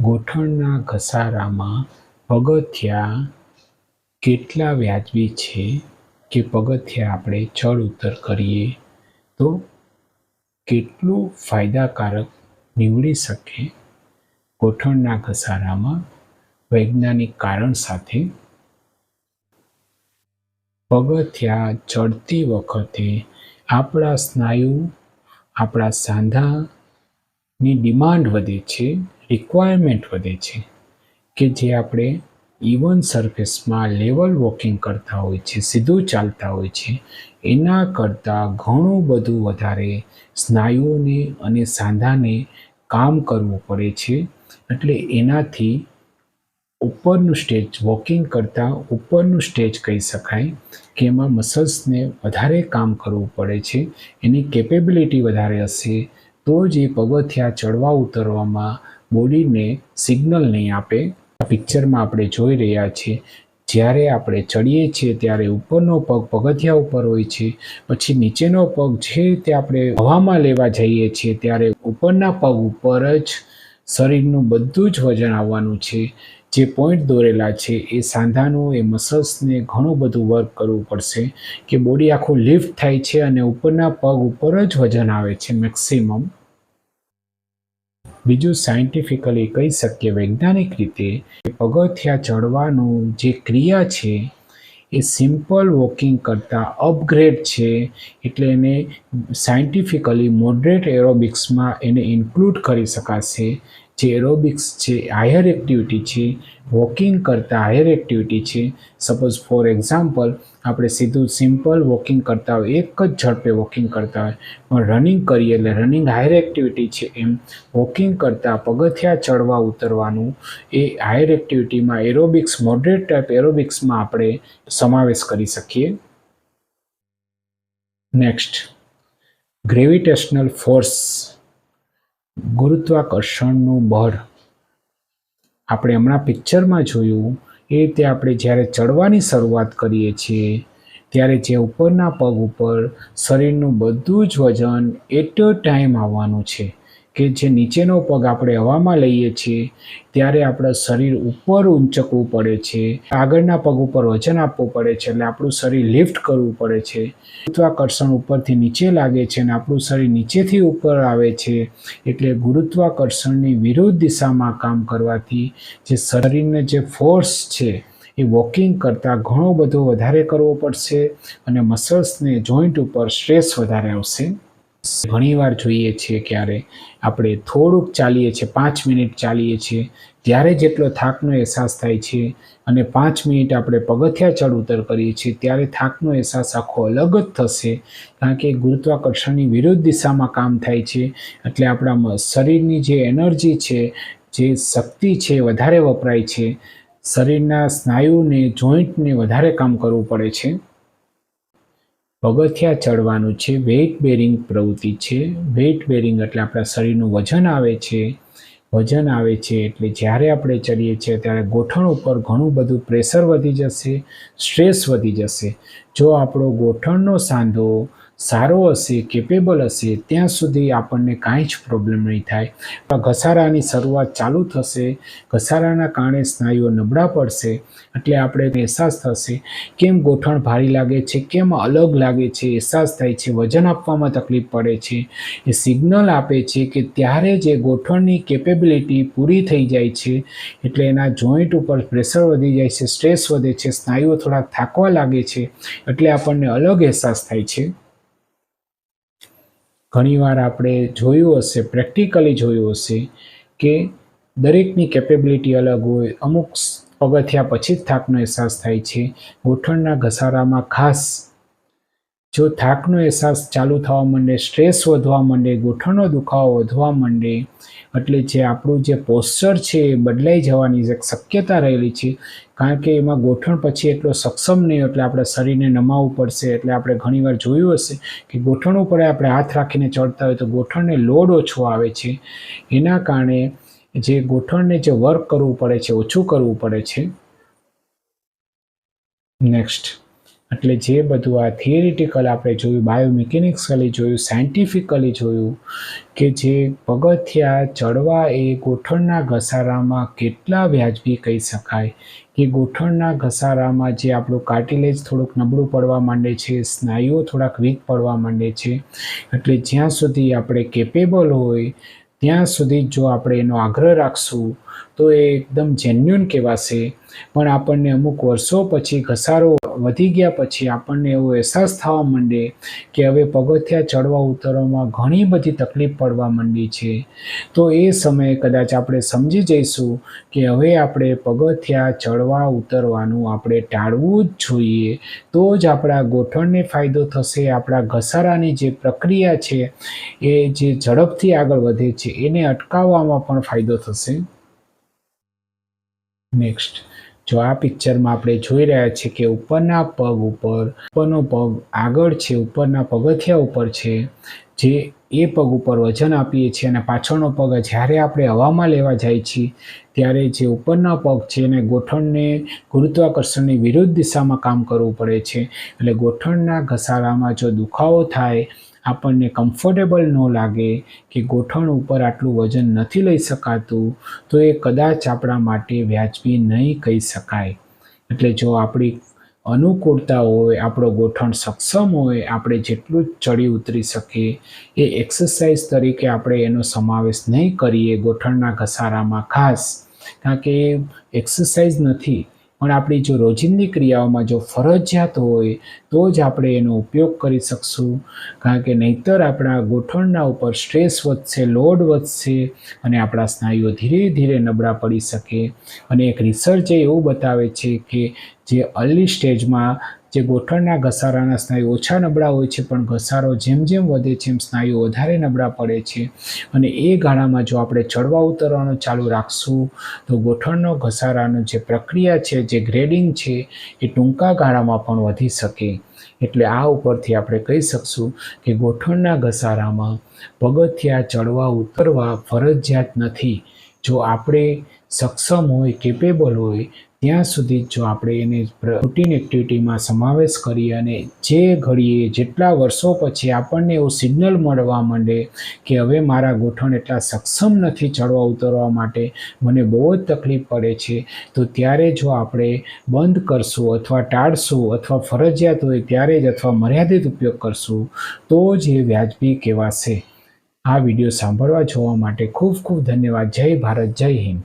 ગોઠણના ઘસારામાં પગથિયા કેટલા વ્યાજબી છે કે પગથિયા આપણે ચડ ઉતર કરીએ? તો કેટલું ફાયદાકારક નીવડી શકે ગોઠણના ઘસારામાં વૈજ્ઞાનિક કારણ સાથે? પગથિયા ચડતી વખતે આપણા સ્નાયુ, આપણા સાંધાની ડિમાન્ડ વધે છે રિક્વાયરમેન્ટ વધે છે કે જે આપણે ઇવન સરફેસમાં લેવલ વોકિંગ કરતા હોય છે, સીધું ચાલતા હોય છે, એના કરતાં ઘણું બધું વધારે સ્નાયુઓને અને સાંધાને કામ કરવું પડે છે. એટલે એનાથી ઉપરનું સ્ટેજ વોકિંગ કરતાં ઉપરનું સ્ટેજ કહી શકાય કે એમાં મસલ્સને વધારે કામ કરવું પડે છે. એની કેપેબિલિટી વધારે હશે તો જ એ પગથિયા ચડવા ઉતરવામાં બોડીને સિગ્નલ નહીં આપે. આ પિક્ચરમાં આપણે જોઈ રહ્યા છીએ, જ્યારે આપણે ચડીએ છીએ ત્યારે ઉપરનો પગ પગથિયા ઉપર હોય છે, પછી નીચેનો પગ છે તે આપણે હવામાં લેવા જઈએ છીએ ત્યારે ઉપરના પગ ઉપર જ શરીરનું બધું જ વજન આવવાનું છે. જે પોઈન્ટ દોરેલા છે એ સાંધાનું, એ મસલ્સને ઘણું બધું વર્ક કરવું પડશે કે બોડી આખું લિફ્ટ થાય છે અને ઉપરના પગ ઉપર જ વજન આવે છે મેક્સિમમ બીજું સાયન્ટિફિકલી કહી શકીએ વૈજ્ઞાનિક રીતે પગથિયા ચડવાનું જે ક્રિયા છે, એ સિમ્પલ વોકિંગ કરતાં અપગ્રેડ છે, એટલે એને સાયન્ટિફિકલી મોડરેટ એરોબિક્સમાં એને ઇન્ક્લુડ કરી શકાશે. જે એરોબિક્સ છે હાયર એક્ટિવિટી છે વોકિંગ કરતાં હાયર એક્ટિવિટી છે. સપોઝ ફોર એક્ઝામ્પલ આપણે સીધું સિમ્પલ વોકિંગ કરતા હોય, એક જ ઝડપે વોકિંગ કરતા હોય, પણ રનિંગ કરીએ એટલે રનિંગ હાયર એક્ટિવિટી છે એમ. વોકિંગ કરતાં પગથિયા ચડવા ઉતરવાનું, એ હાયર એક્ટિવિટીમાં એરોબિક્સ મોડરેટ ટાઈપ એરોબિક્સમાં આપણે સમાવેશ કરી શકીએ. નેક્સ્ટ ગ્રેવિટેશનલ ફોર્સ ગુરુત્વાકર્ષણનું બળ આપણે હમણાં પિક્ચરમાં જોયું, એ રીતે આપણે જ્યારે ચડવાની શરૂઆત કરીએ છીએ, ત્યારે જે ઉપરના પગ ઉપર શરીરનું બધું જ વજન એટ ટાઈમ આવવાનું છે. કે જે નીચેનો પગ આપણે હવામાં લઈએ છીએ, ત્યારે આપણા શરીર ઉપર ઊંચકવું પડે છે. આગળના પગ ઉપર વજન આપવું પડે છે એટલે આપણું શરીર લિફ્ટ કરવું પડે છે. ગુરુત્વાકર્ષણ ઉપરથી નીચે લાગે છે અને આપણું શરીર નીચેથી ઉપર આવે છે. એટલે ગુરુત્વાકર્ષણની વિરુદ્ધ દિશામાં કામ કરવાથી જે શરીરને જે ફોર્સ છે એ વોકિંગ કરતાં ઘણો બધો વધારે કરવો પડશે અને મસલ્સને જોઈન્ટ ઉપર સ્ટ્રેસ વધારે આવશે. ઘણીવાર જોઈએ છીએ ક્યારે આપણે થોડુંક ચાલીએ છીએ, પાંચ મિનિટ ચાલીએ છીએ, ત્યારે જેટલો થાકનો અહેસાસ થાય છે અને પાંચ મિનિટ આપણે પગથિયા ચડ ઉતર કરીએ છીએ, ત્યારે થાકનો અહેસાસ આખો અલગ જ થશે. કારણ કે ગુરુત્વાકર્ષણની વિરુદ્ધ દિશામાં કામ થાય છે, એટલે આપણા શરીરની જે એનર્જી છે, જે શક્તિ છે વધારે વપરાય છે. શરીરના સ્નાયુને, જોઈન્ટને વધારે કામ કરવું પડે છે. પગથિયા ચડવાનું છે વેઇટ બેરિંગ પ્રવૃત્તિ છે. વેઇટ બેરિંગ એટલે આપણા શરીરનું વજન આવે છે. વજન આવે છે એટલે જ્યારે આપણે ચડીએ છીએ ત્યારે ગોઠણ ઉપર ઘણું બધું પ્રેશર વધી જશે સ્ટ્રેસ વધી જશે. જો આપણો ગોઠણનો સાંધો સારો હશે કેપેબલ હશે, ત્યાં સુધી આપણને કાંઈ જ પ્રોબ્લેમ નહીં થાય. ઘસારાની શરૂઆત ચાલુ થશે, ઘસારાના કારણે સ્નાયુઓ નબળા પડશે, એટલે આપણે અહેસાસ થશે. કેમ ગોઠણ ભારી લાગે છે, કેમ અલગ લાગે છે, અહેસાસ થાય છે, વજન આપવામાં તકલીફ પડે છે. એ સિગ્નલ આપે છે કે ત્યારે જે ગોઠણની કેપેબિલિટી પૂરી થઈ જાય છે, એટલે એના જોઈન્ટ ઉપર પ્રેશર વધી જાય છે સ્ટ્રેસ વધે છે, સ્નાયુઓ થોડાક થાકવા લાગે છે, એટલે આપણને અલગ અહેસાસ થાય છે. ઘણીવાર આપણે જોયું હશે પ્રેક્ટિકલી જોયું હશે કે દરેકની કેપેબિલિટી અલગ હોય. અમુક પગથિયા પછી જ થાકનો અહેસાસ થાય છે. ગોઠણના ઘસારામાં ખાસ જો થાકનો અહેસાસ ચાલુ થવા માંડે સ્ટ્રેસ વધવા માંડે ગોઠણનો દુખાવો વધવા માંડે, એટલે જે આપણું જે પોસ્ચર છે એ બદલાઈ જવાની શક્યતા રહેલી છે. કારણ કે એમાં ગોઠણ પછી એટલો સક્ષમ નહીં, એટલે આપણે શરીરને નમાવવું પડશે. એટલે આપણે ઘણીવાર જોયું હશે કે ગોઠણ ઉપર આપણે હાથ રાખીને ચડતા હોય તો ગોઠણને લોડ ઓછો આવે છે. એના કારણે જે ગોઠણને જે વર્ક કરવું પડે છે, ઓછું કરવું પડે છે. નેક્સ્ટ એટલે જે બધું આ થિયરિટિકલ આપણે જોયું બાયોમિકેનિક્સલી જોયું સાયન્ટિફિકલી જોયું કે જે પગથિયા ચડવા એ ગોઠણના ઘસારામાં કેટલા વ્યાજબી કહી શકાય? કે ગોઠણના ઘસારામાં જે આપણું કાર્ટિલેજ થોડુંક નબળું પડવા માંડે છે, સ્નાયુઓ થોડાક વીક પડવા માંડે છે, એટલે જ્યાં સુધી આપણે કેપેબલ હોય, ત્યાં સુધી જો આપણે એનો આગ્રહ રાખશું તો એ એકદમ જેન્યુન કહેવાશે. પણ આપણને અમુક વર્ષો પછી, ઘસારો વધી ગયા પછી આપણને એવો અહેસાસ થવા માંડે કે હવે પગથિયા ચડવા ઉતરવામાં ઘણી બધી તકલીફ પડવા માંડી છે. તો એ સમયે કદાચ આપણે સમજી જઈશું કે હવે આપણે પગથિયા ચડવા ઉતરવાનું આપણે ટાળવું જ જોઈએ. તો જ આપણા ગોઠણને ફાયદો થશે, આપણા ઘસારાની જે પ્રક્રિયા છે, એ જે ઝડપથી આગળ વધે છે, એને અટકાવવામાં પણ ફાયદો થશે. નેક્સ્ટ જો આ પિક્ચરમાં આપણે જોઈ રહ્યા છીએ કે ઉપરના પગ ઉપર, ઉપરનો પગ આગળ છે, ઉપરના પગથિયા ઉપર છે, જે એ પગ ઉપર વજન આપીએ છીએ અને પાછળનો પગ જ્યારે આપણે હવામાં લેવા જાય છીએ, ત્યારે જે ઉપરના પગ છે એને ગોઠણને ગુરુત્વાકર્ષણની વિરુદ્ધ દિશામાં કામ કરવું પડે છે. એટલે ગોઠણના ઘસારામાં જો દુખાવો થાય આપણને કમ્ફર્ટેબલ ન લાગે કે ગોઠણ ઉપર આટલું વજન નથી લઈ શકાતું, તો એ કદાચ આપણા માટે વ્યાજબી નહીં કહી શકાય. એટલે જો આપણી અનુકૂળતા હોય, આપણો ગોઠણ સક્ષમ હોય, આપણે જેટલું જ ચડી ઉતરી શકીએ એ એક્સરસાઇઝ તરીકે આપણે એનો સમાવેશ નહીં કરીએ ગોઠણના ઘસારામાં ખાસ. કારણ કે એક્સરસાઇઝ નથી. પણ આપણી જો રોજિંદી ક્રિયાઓમાં જો ફરજિયાત હોય, તો જ આપણે એનો ઉપયોગ કરી શકશું. કારણ કે નહીતર આપણા ગોઠણના ઉપર સ્ટ્રેસ વધશે, લોડ વધશે અને આપણા સ્નાયુઓ ધીરે ધીરે નબળા પડી શકે. અને એક રિસર્ચે એવું બતાવે છે કે જે અર્લી સ્ટેજમાં જે ગોઠણના ઘસારાના સ્નાયુ ઓછા નબળા હોય છે, પણ ઘસારો જેમ જેમ વધે છે એમ સ્નાયુ વધારે નબળા પડે છે. અને એ ગાળામાં જો આપણે ચડવા ઉતરવાનું ચાલુ રાખશું, તો ગોઠણનો ઘસારાનો જે પ્રક્રિયા છે, જે ગ્રેડિંગ છે, એ ટૂંકા ગાળામાં પણ વધી શકે. એટલે આ ઉપરથી આપણે કહી શકશું કે ગોઠણના ઘસારામાં પગથિયા ચડવા ઉતરવા ફરજિયાત નથી. જો આપણે સક્ષમ હોય કેપેબલ હોય, ત્યાં સુધી જો આપણે એને રૂટીન એક્ટિવિટીમાં સમાવેશ કરીએ અને જે ઘડીએ, જેટલા વર્ષો પછી આપણને એવું સિગ્નલ મળવા માંડે કે હવે મારા ગોઠણ એટલા સક્ષમ નથી ચડવા ઉતરવા માટે, મને બહુ જ તકલીફ પડે છે, તો ત્યારે જો આપણે બંધ કરશું અથવા ટાળશું અથવા ફરજિયાત હોય ત્યારે જ અથવા મર્યાદિત ઉપયોગ કરશું, તો જ એ વ્યાજબી કહેવાશે. આ વીડિયો સાંભળવા જોવા માટે ખૂબ ખૂબ ધન્યવાદ. જય ભારત, જય હિન્દ.